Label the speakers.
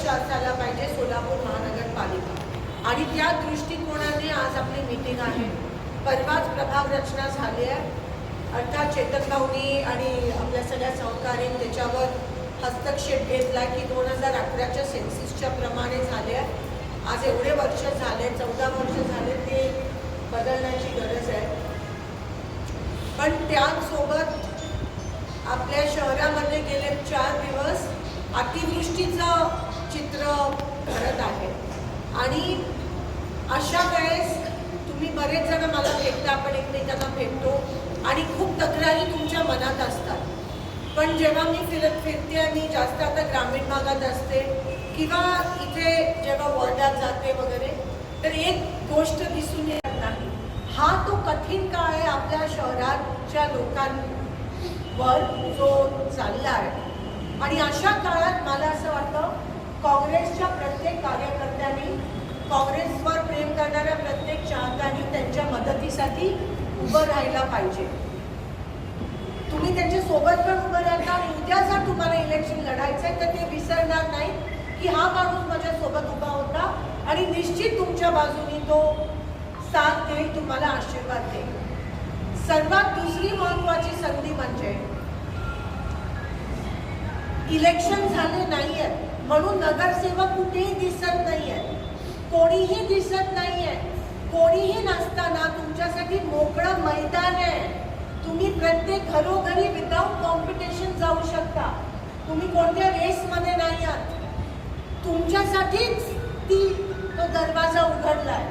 Speaker 1: लक्ष असायला पाहिजे सोलापूर महानगरपालिका. आणि त्या दृष्टिकोनाने आज आपली मीटिंग आहे. परवाच प्रभाग रचना झाली आहे. अर्थात चेतन भाऊनी आणि आपल्या सगळ्या सहकार्याने त्याच्यावर हस्तक्षेप घेतला की दोन हजार अकराच्या सेन्सिसच्या प्रमाणे झाले आहे. आज एवढे वर्ष झाले चौदा वर्ष झाले ते बदलण्याची गरज आहे. पण त्याचसोबत आपल्या शहरामध्ये गेले आणि अशा वेळेस तुम्ही बरेच जण मला भेटता आपण एकमेकांना भेटतो आणि खूप तक्रारी तुमच्या मनात असतात. पण जेव्हा मी फिरत फिरते आणि जास्त आता ग्रामीण भागात असते किंवा इथे जेव्हा वॉर्डात जाते वगैरे तर एक गोष्ट दिसून येत नाही. हा तो कठीण काळ आहे आपल्या शहराच्या लोकांवर जो चालला आहे. आणि अशा काळात मला असं वाटतं काँग्रेसच्या प्रत्येक कार्य काँग्रेसवर प्रेम करणाऱ्या प्रत्येक चाहत्यांनी त्यांच्या मदतीसाठी उभं राहायला पाहिजे. तुम्ही त्यांच्यासोबत पण उभं राहता आणि उद्या जर तुम्हाला इलेक्शन लढायचं आहे तर ते विसरणार नाही की हा माणूस माझ्या सोबत उभा होता आणि निश्चित तुमच्या बाजूनी तो साथ देईल तुम्हाला आशीर्वाद देईल. सर्वात दुसरी महत्वाची संधी म्हणजे इलेक्शन झाले नाही आहेत म्हणून नगरसेवक कुठेही दिसत नाही आहेत दिसत नाहीये. कोणीही नसताना तुमच्यासाठी मोकळं मैदान आहे. तुम्ही प्रत्येक घरोघरी विदाऊट कॉम्पिटिशन जाऊ शकता. तुम्ही कोणत्या रेसमध्ये नाही आहात. तुमच्यासाठीच ती तो दरवाजा उघडलाय.